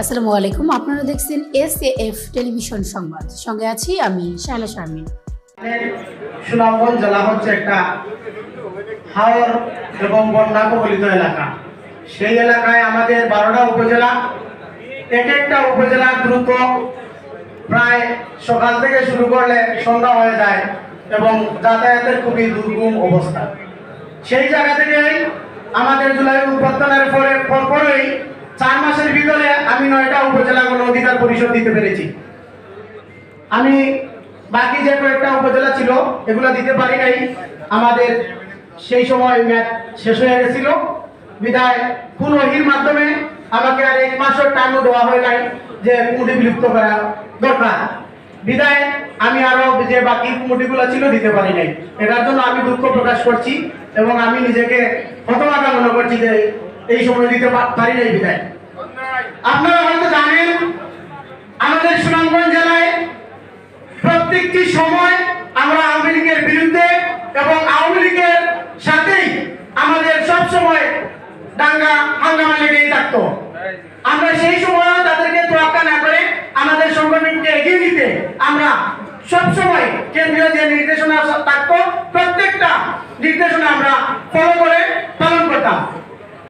আসসালামু আলাইকুম, আপনারা দেখছেন এস এফ টেলিভিশন সংবাদ। সঙ্গে আছি আমি শায়লা শারমিন। সুনামগঞ্জ জেলা হচ্ছে একটা হাওর এবং বন্যা কবলিত এলাকা। সেই এলাকায় আমাদের বারোটা উপজেলা, এক একটা উপজেলা দ্রুত প্রায় সকাল থেকে শুরু করলে সন্ধ্যা হয়ে যায় এবং যাতায়াতের খুবই দুর্গম অবস্থা। সেই জায়গা থেকেই আমাদের জুলাই উৎপাদনের পরে পরপরই চার মাসের ভিতরে আমি নয়টা উপজেলা গণ অধিকার পরিষদ দিতে পেরেছি। আমি বাকি যে কয়েকটা উপজেলা ছিল, এগুলো দিতে পারি নাই। আমাদের সেই সময় ম্যাচ শেষ হয়ে গেছিল। বিদায় কোন ওহির মাধ্যমে আমাকে আর এক মাসের টাইমও দেওয়া হয় নাই যে কুমুটি বিলুপ্ত করা দরকার। বিদায় আমি আরও যে বাকি কুমুটিগুলো ছিল দিতে পারি নাই। এটার জন্য আমি দুঃখ প্রকাশ করছি এবং আমি নিজেকে হতবাকা মনে করছি যে এই সময় দিতে পারি নাই বিদায়। আপনারা হয়তো জানেন, আমাদের সুনামগঞ্জ জেলায় প্রত্যেকটি সময় আমরা আওয়ামী লীগের বিরুদ্ধে এবং আওয়ামী লীগের সাথেই আমাদের সব সময় দাঙ্গা, হাঙ্গামা লেগেই থাকতো। আমরা সেই সময় তাদেরকে তোয়াক্কা না করে আমাদের সংগঠনকে এগিয়ে নিতে আমরা সব সময় কেন্দ্রীয় যে নির্দেশনা থাকতো, প্রত্যেকটা নির্দেশনা আমরা ফলো করে পালন করতাম।